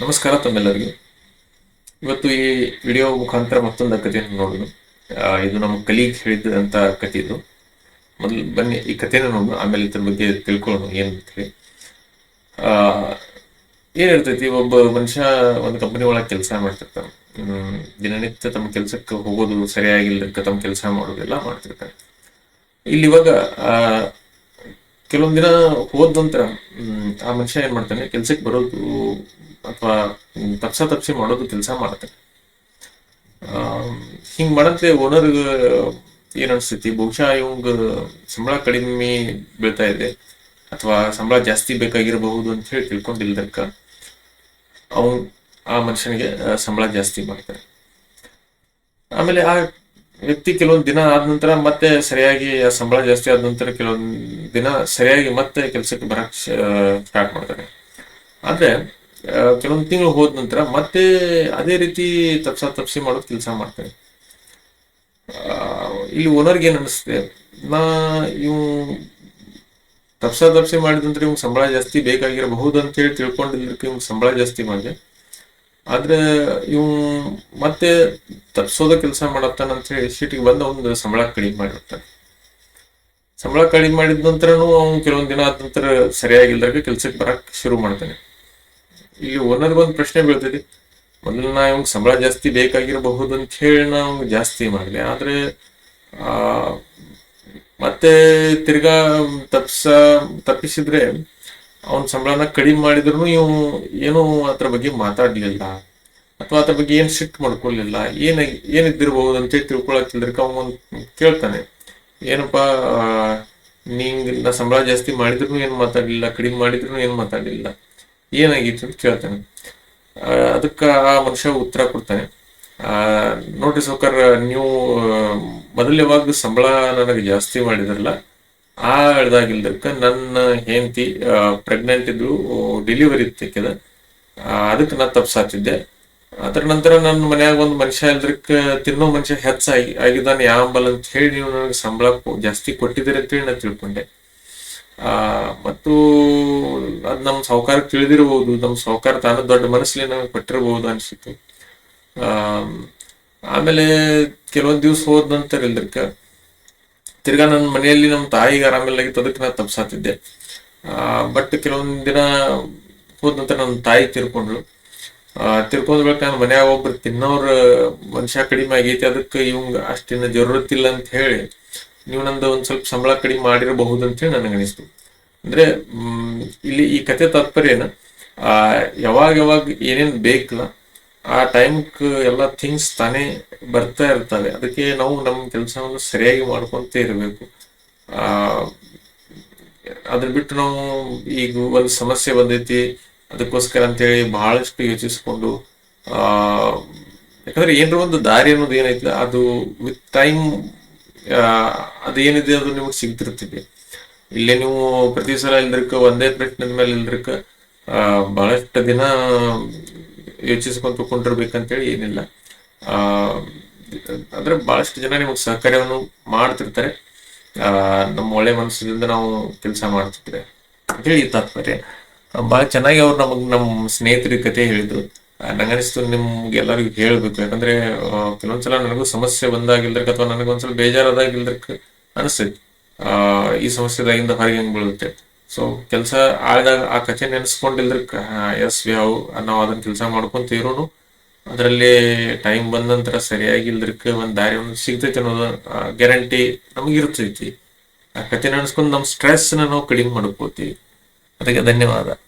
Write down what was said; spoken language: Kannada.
ನಮಸ್ಕಾರ ತಮ್ಮೆಲ್ಲರಿಗೆ. ಇವತ್ತು ಈ ವಿಡಿಯೋ ಮುಖಾಂತರ ಮತ್ತೊಂದು ಕಥೆಯನ್ನು ನೋಡೋದು ಇದು ನಮ್ಮ ಕಲೀಗ್ ಹೇಳಿದಂತ ಕಥೆ ಇದು. ಮೊದಲು ಬನ್ನಿ ಈ ಕಥೆನ ನೋಡೋಣ. ಆಮೇಲೆ ಇದ್ರ ಬಗ್ಗೆ ತಿಳ್ಕೊಳ್ಳೋಣ ಏನು ಅಂತ ಹೇಳಿ. ಆ, ಏನ್ ಇರ್ತೈತಿ ಒಬ್ಬ ಮನುಷ್ಯ ಒಂದು ಕಂಪನಿ ಒಳಗೆ ಕೆಲಸ ಮಾಡ್ತಿರ್ತಾನೆ. ದಿನನಿತ್ಯ ತಮ್ಮ ಕೆಲಸಕ್ಕೆ ಹೋಗೋದು ಸರಿಯಾಗಿಲ್ಲದಕ್ಕೆ ತಮ್ಮ ಕೆಲಸ ಮಾಡೋದೆಲ್ಲ ಮಾಡ್ತಿರ್ತಾನೆ. ಇಲ್ಲಿ ಇವಾಗ ಆ ಕೆಲವೊಂದ್ ದಿನ ಹೋದ ನಂತರ ಆ ಮನುಷ್ಯ ಏನ್ ಮಾಡ್ತಾನೆ ಕೆಲ್ಸಕ್ಕೆ ಬರೋದು ಅಥವಾ ತಪ್ಸ ತಪ್ಸಿ ಮಾಡೋದು ಕೆಲಸ ಮಾಡುತ್ತೆ. ಹಿಂಗ್ ಮಾಡಂತೆ ಓನರ್ ಏನ್ ಅನ್ಸ್ತೈತಿ ಬಹುಶಃ ಇವಂಗ ಸಂಬಳ ಕಡಿಮೆ ಬೀಳ್ತಾ ಇದೆ, ಅಥವಾ ಸಂಬಳ ಜಾಸ್ತಿ ಬೇಕಾಗಿರಬಹುದು ಅಂತ ಹೇಳಿ ತಿಳ್ಕೊಂಡಿಲ್ದಕ್ಕ ಅವ್ ಆ ಮನುಷ್ಯನಿಗೆ ಸಂಬಳ ಜಾಸ್ತಿ ಮಾಡ್ತಾರೆ. ಆಮೇಲೆ ಆ ವ್ಯಕ್ತಿ ಕೆಲವೊಂದು ದಿನ ಆದ ನಂತರ ಮತ್ತೆ ಸರಿಯಾಗಿ ಆ ಸಂಬಳ ಜಾಸ್ತಿ ಆದ ನಂತರ ಕೆಲವೊಂದು ದಿನ ಸರಿಯಾಗಿ ಮತ್ತೆ ಕೆಲಸಕ್ಕೆ ಬರಕ್ ಸ್ಟಾರ್ಟ್ ಮಾಡ್ತಾರೆ. ಆದ್ರೆ ಕೆಲವೊಂದು ತಿಂಗಳು ಹೋದ ನಂತರ ಮತ್ತೆ ಅದೇ ರೀತಿ ತಪ್ಸ ತಪ್ಸಿ ಮಾಡೋದು ಕೆಲಸ ಮಾಡ್ತಾನೆ. ಇಲ್ಲಿ ಓನರ್ಗೆ ಏನು ಅನಿಸ್ತದೆ ನಾ ಇವು ತಪ್ಸ ತಪ್ಸಿ ಮಾಡಿದಂದ್ರೆ ಇವ್ ಸಂಬಳ ಜಾಸ್ತಿ ಬೇಕಾಗಿರಬಹುದು ಅಂತ ಹೇಳಿ ತಿಳ್ಕೊಂಡಿದ್ದಕ್ಕೆ ಇವ್ ಸಂಬಳ ಜಾಸ್ತಿ ಮಾಡಿದೆ. ಆದ್ರೆ ಇವ್ ಮತ್ತೆ ತಪ್ಸೋದ ಕೆಲಸ ಮಾಡತ್ತಾನ ಅಂತ ಹೇಳಿ ಸಿಟಿಗೆ ಬಂದ ಒಂದು ಸಂಬಳ ಕಡಿಮೆ ಮಾಡಿರ್ತಾನೆ. ಸಂಬಳ ಕಡಿಮೆ ಮಾಡಿದ ನಂತರನು ಅವ್ನು ಕೆಲವೊಂದು ದಿನ ಆದ ನಂತರ ಸರಿಯಾಗಿಲ್ದಾಗ ಕೆಲಸಕ್ಕೆ ಬರಕ್ ಶುರು ಮಾಡ್ತಾನೆ. ಓನರ್ ಒಂದು ಪ್ರಶ್ನೆ ಬೀಳ್ತೈತಿ. ನಾ ಇವಂಗ್ ಸಂಬಳ ಜಾಸ್ತಿ ಬೇಕಾಗಿರಬಹುದು ಅಂತ ಹೇಳಿ ನಾವು ಜಾಸ್ತಿ ಮಾಡಿದೆ. ಆದ್ರೆ, ಆ, ಮತ್ತೆ ತಿರ್ಗಾ ತಪ್ಸ, ತಪ್ಪಿಸಿದ್ರೆ ಅವನ್ ಸಂಬಳನ ಕಡಿಮೆ ಮಾಡಿದ್ರು ಇವ್ ಏನು ಅದ್ರ ಬಗ್ಗೆ ಮಾತಾಡ್ಲಿಲ್ಲ. ಅಥವಾ ಅದ್ರ ಬಗ್ಗೆ ಏನು ಸಿಟ್ಟು ಮಾಡ್ಕೊಳ್ಲಿಲ್ಲ. ಏನ ಏನಿದ್ದಿರಬಹುದು ಅಂತ ಹೇಳಿ ತಿಳ್ಕೊಳಕ್ಕಿಲ್ದಕ್ಕೆ ಅವನ್ ಕೇಳ್ತಾನೆ. ಏನಪ್ಪಾ ನಿಂಗ್ ಸಂಬಳ ಜಾಸ್ತಿ ಮಾಡಿದ್ರು ಏನ್ ಮಾತಾಡ್ಲಿಲ್ಲ, ಕಡಿಮೆ ಮಾಡಿದ್ರು ಏನ್ ಮಾತಾಡ್ಲಿಲ್ಲ. ಏನಾಗಿತ್ತು ಅಂತ ಕೇಳ್ತಾನೆ. ಅದಕ್ಕ ಆ ಮನುಷ್ಯ ಉತ್ತರ ಕೊಡ್ತಾನೆ. ಆ, ನೋಡ್ರಿ ಸೌಕರ್, ನೀವು ಮೊದಲ ಯಾವಾಗ ಸಂಬಳ ನನಗೆ ಜಾಸ್ತಿ ಮಾಡಿದ್ರಲ್ಲ, ಆ ಹೇಳ್ದಾಗಿಲ್ದಕ್ಕ ನನ್ನ ಹೆಂಡತಿ ಪ್ರೆಗ್ನೆಂಟ್ ಇದ್ದು ಡೆಲಿವರಿ ತೆಕ್ಕದ ಅದಕ್ಕೆ ನಾ ತಪ್ಸಾತಿದ್ದೆ ಅದ್ರ ನಂತರ ನನ್ನ ಮನ್ಯಾಗ ಒಂದು ಮನುಷ್ಯ ಇಲ್ದ್ರಕ್ಕೆ ತಿನ್ನೋ ಮನುಷ್ಯ ಹೆಚ್ಚಾಗಿ ಆಗಿದ್ದಾನೆ ಯಾಂಬಲ್ ಅಂತ ಹೇಳಿ ನೀವು ನನಗೆ ಸಂಬಳ ಜಾಸ್ತಿ ಕೊಟ್ಟಿದ್ದೀರಿ ಅಂತ ಹೇಳಿ ನಾ ತಿಳ್ಕೊಂಡೆ. ಆ, ಮತ್ತು ಅದ್ ನಮ್ಮ ಸಾಹುಕಾರ ತಿಳಿದಿರಬಹುದು ನಮ್ಮ ಸಾಹುಕಾರ ತಾನು ದೊಡ್ಡ ಮನಸ್ಸಲ್ಲಿ ನಮಗೆ ಕೊಟ್ಟಿರ್ಬೋದು ಆ, ಆಮೇಲೆ ಕೆಲವೊಂದು ದಿವಸ ಹೋದ ನಂತರ ಇಲ್ದಕ್ಕ ತಿರ್ಗಾ ನನ್ನ ಮನೆಯಲ್ಲಿ ನಮ್ಮ ತಾಯಿಗೆ ಆರಾಮಿಲ್ಲಾಗಿತ್ತು ಅದಕ್ಕೆ ನಾನು ತಪ್ಸಾತಿದ್ದೆ ಬಟ್ ಕೆಲವೊಂದು ದಿನ ಹೋದ ನಂತರ ನಮ್ಮ ತಾಯಿ ತಿರ್ಕೊಂಡ್ಳು. ತಿರ್ಕೊಂಡ್ ಬೇಕು ನಾನು ಮನ್ಯಾಗ ಒಬ್ರು ತಿನ್ನೋರ್ ಮನುಷ್ಯ ಕಡಿಮೆ ಆಗೈತಿ, ಅದಕ್ಕೆ ಇವಂಗ ಅಷ್ಟಿನ ಜರೂರತ್ತಿಲ್ಲ ಅಂತ ಹೇಳಿ ನೀವು ನಂದು ಒಂದ್ ಸ್ವಲ್ಪ ಸಂಬಳ ಕಡಿಮೆ ಮಾಡಿರಬಹುದು ಅಂತ ಹೇಳಿ ನನಗೆ ಅನಿಸ್ತು. ಅಂದ್ರೆ ಇಲ್ಲಿ ಈ ಕತೆ ಆ, ಯಾವಾಗ ಯಾವಾಗ ಏನೇನ್ ಬೇಕಲ್ಲ, ಆ ಟೈಮ್ಕ್ ಎಲ್ಲ ಥಿಂಗ್ಸ್ ತಾನೇ ಬರ್ತಾ ಇರ್ತವೆ. ಅದಕ್ಕೆ ನಾವು ನಮ್ಮ ಕೆಲಸವನ್ನು ಸರಿಯಾಗಿ ಮಾಡ್ಕೊಂತ ಇರಬೇಕು. ಆ, ಅದ್ರ ಬಿಟ್ಟು ನಾವು ಈಗ ಒಂದು ಸಮಸ್ಯೆ ಬಂದೈತಿ, ಅದಕ್ಕೋಸ್ಕರ ಅಂತೇಳಿ ಬಹಳಷ್ಟು ಯೋಚಿಸ್ಕೊಂಡು, ಆ, ಯಾಕಂದ್ರೆ ಏನರ ಒಂದು ದಾರಿ ಅನ್ನೋದು ಏನೈತಿ, ಅದು ವಿತ್ ಟೈಮ್ ಅದೇನಿದೆ ಅದು ನಿಮಗೆ ಸಿಗ್ತಿರ್ತೀವಿ ಇಲ್ಲೇ ನೀವು ಪ್ರತಿ ಸಲ ಇಲ್ದ್ರಕ್ಕ ಒಂದೇ ಪ್ರಶ್ನೆ ಮೇಲೆ ಇಲ್ದ್ರಕ್ಕ ಬಹಳಷ್ಟು ದಿನ ಯೋಚಿಸ್ಕೊಂತ ಕುಂಡಿರ್ಬೇಕಂತೇಳಿ ಏನಿಲ್ಲ. ಅಂದ್ರೆ ಬಹಳಷ್ಟು ಜನ ನಿಮಗೆ ಸಹಕಾರ್ಯವನ್ನು ಮಾಡ್ತಿರ್ತಾರೆ. ನಮ್ಮ ಒಳ್ಳೆ ಮನಸ್ಸಿನಿಂದ ನಾವು ಕೆಲಸ ಮಾಡ್ತಿರ್ತಾರೆ ಅಂತೇಳಿ ತಾತ್ಪರ್ಯ. ಬಹಳ ಚೆನ್ನಾಗಿ ಅವ್ರು ನಮಗೆ ನಮ್ಮ ಸ್ನೇಹಿತರಿಗೆ ಕತೆ ಹೇಳಿದ್ರು. ನಂಗನಿಸ್ತು ನಿಮ್ಗೆ ಎಲ್ಲರಿಗೂ ಹೇಳ್ಬೇಕು. ಯಾಕಂದ್ರೆ ಕೆಲವೊಂದ್ಸಲ ನನಗೂ ಸಮಸ್ಯೆ ಬಂದಾಗಿಲ್ದಕ್ಕೆ ಅಥವಾ ನನಗೊಂದ್ಸಲ ಬೇಜಾರಾದಾಗಿಲ್ದಕ್ಕೆ ಅನಿಸ್ತೈತಿ. ಆ, ಈ ಸಮಸ್ಯೆದಾಗಿಂದ ಹೊರಗೆ ಹೆಂಗ್ ಬೀಳುತ್ತೆ? ಸೊ ಕೆಲಸ ಆದಾಗ ಆ ಕಥೆ ನೆನೆಸ್ಕೊಂಡಿಲ್ದಕ್ಕೆ ಎಸ್, ವಿ ಹಾವು ನಾವು ಅದನ್ನ ಕೆಲಸ ಮಾಡ್ಕೊಂತ ಇರೋನು. ಅದರಲ್ಲಿ ಟೈಮ್ ಬಂದ ನಂತರ ಸರಿಯಾಗಿ ಇಲ್ದಕ್ಕೆ ಒಂದ್ ದಾರಿ ಒಂದು ಸಿಗ್ತೈತಿ ಅನ್ನೋದು ಗ್ಯಾರಂಟಿ ನಮಗೆ ಇರ್ತೈತಿ. ಆ ಕಥೆ ನೆನೆಸ್ಕೊಂಡು ನಮ್ಮ ಸ್ಟ್ರೆಸ್ ನಾವು ಕಡಿಮೆ ಮಾಡ್ಕೋತೀವಿ. ಅದಕ್ಕೆ ಧನ್ಯವಾದ.